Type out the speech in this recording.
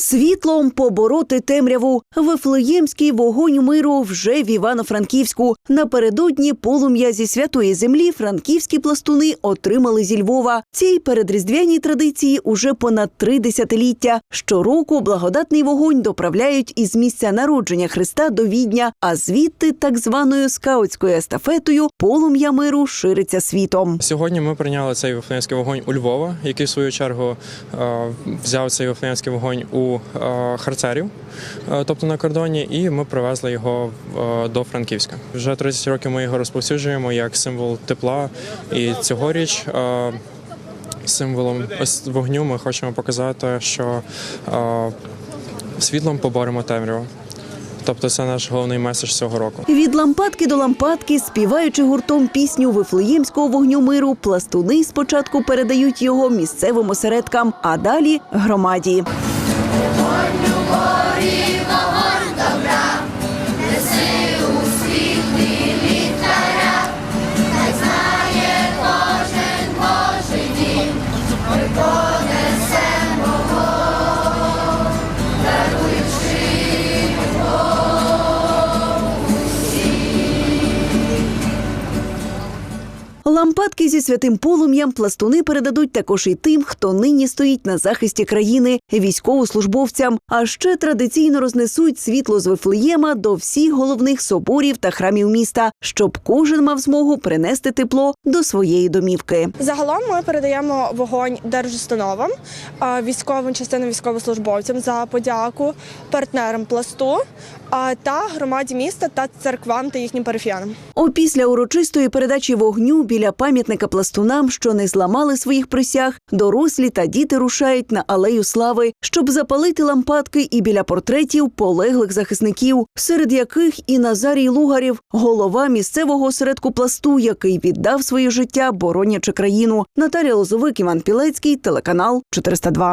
Світлом побороти темряву. Вифлеємський вогонь миру вже в Івано-Франківську. Напередодні полум'я зі святої землі франківські пластуни отримали зі Львова. Цій передріздвяній традиції уже понад три десятиліття. Щороку благодатний вогонь доправляють із місця народження Христа до Відня, а звідти так званою скаутською естафетою полум'я миру шириться світом. Сьогодні ми прийняли цей вифлеємський вогонь у Львова, який в свою чергу е, взяв цей вифлеємський вогонь у е, харцерів, е, тобто на кордоні, і ми привезли його до Франківська. Вже 30 років ми його розповсюджуємо як символ тепла. І цьогоріч е, символом вогню ми хочемо показати, що е, світлом поборемо темряву. Тобто це наш головний меседж цього року. Від лампадки до лампадки, співаючи гуртом пісню Вифлеємського вогню миру, пластуни спочатку передають його місцевим осередкам, а далі громаді. on a ball. Лампадки зі святим полум'ям пластуни передадуть також і тим, хто нині стоїть на захисті країни, військовослужбовцям. А ще традиційно рознесуть світло з Вифлеєма до всіх головних соборів та храмів міста, щоб кожен мав змогу принести тепло до своєї домівки. Загалом ми передаємо вогонь держустановам, військовим частинам військовослужбовцям за подяку, партнерам пласту та громаді міста та церквам та їхнім парафіянам. Опісля урочистої передачі вогню біля пам'ятника пластунам, що не зламали своїх присяг, дорослі та діти рушають на алею слави, щоб запалити лампадки і біля портретів полеглих захисників, серед яких і Назарій Лугарів, голова місцевого осередку пласту, який віддав своє життя, боронячи країну. Наталія Лозовик, Іван Пілецький, телеканал 402.